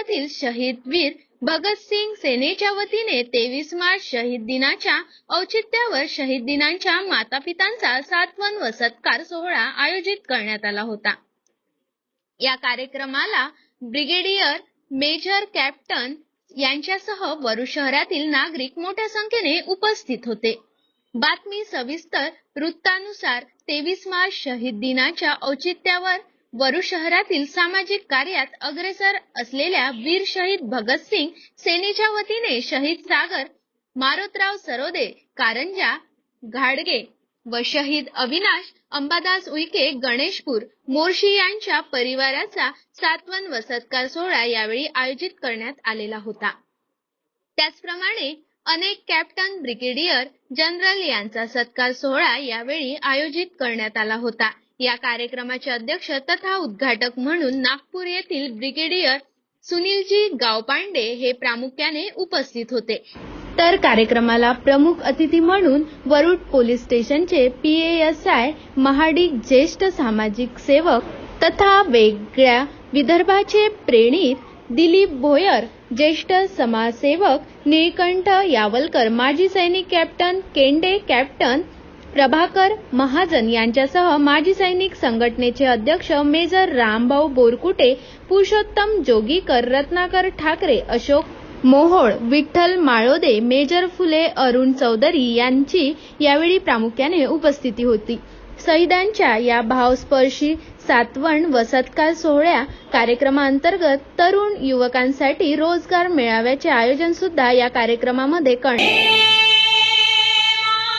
शहरातील शहीद वीर भगतसिंग सेनेच्या वतीने तेवीस मार्च शहीद दिनाच्या औचित्यावर शहीद दिनांच्या मातापितांचा सातवन व सत्कार सोहळा आयोजित करण्यात आला होता. या कार्यक्रमाला ब्रिगेडियर मेजर कॅप्टन यांच्यासह वरु शहरातील नागरिक मोठ्या संख्येने उपस्थित होते. बातमी सविस्तर वृत्तानुसार तेवीस मार्च शहीद दिनाच्या औचित्यावर वरुड शहरातील सामाजिक कार्यात अग्रेसर असलेल्या वीर शहीद भगतसिंग सेनेच्या वतीने शहीद सागर मारोतराव सरोदे कारंजा घाडगे व शहीद अविनाश अंबादास उईके गणेशपूर मोर्शी यांच्या परिवाराचा सातवन व सत्कार सोहळा यावेळी आयोजित करण्यात आलेला होता. त्याचप्रमाणे अनेक कॅप्टन ब्रिगेडियर जनरल यांचा सत्कार सोहळा यावेळी आयोजित करण्यात आला होता. या कार्यक्रमाचे अध्यक्ष तथा उद्घाटक म्हणून नागपूर येथील ब्रिगेडियर सुनीलजी गावपांडे हे प्रामुख्याने उपस्थित होते. तर कार्यक्रमाला प्रमुख अतिथी म्हणून वरुड पोलीस स्टेशनचे पीएएसआय महाडिक ज्येष्ठ सामाजिक सेवक तथा वेगळ्या विदर्भाचे प्रेणित दिलीप भोयर ज्येष्ठ समाजसेवक निळकंठ यावलकर माजी सैनिक कॅप्टन केंडे कॅप्टन प्रभाकर महाजन यांच्यासह माजी सैनिक संघटनेचे अध्यक्ष मेजर रामभाऊ बोरकुटे पुरुषोत्तम जोगीकर रत्नाकर ठाकरे अशोक मोहोळ विठ्ठल माळोदे मेजर फुले अरुण चौधरी यांची यावेळी प्रामुख्याने उपस्थिती होती. शहीदांच्या या भावस्पर्शी सातवण व सत्कार सोहळ्या कार्यक्रमांतर्गत तरुण युवकांसाठी रोजगार मेळाव्याचे आयोजन सुद्धा या कार्यक्रमामध्ये करण्यात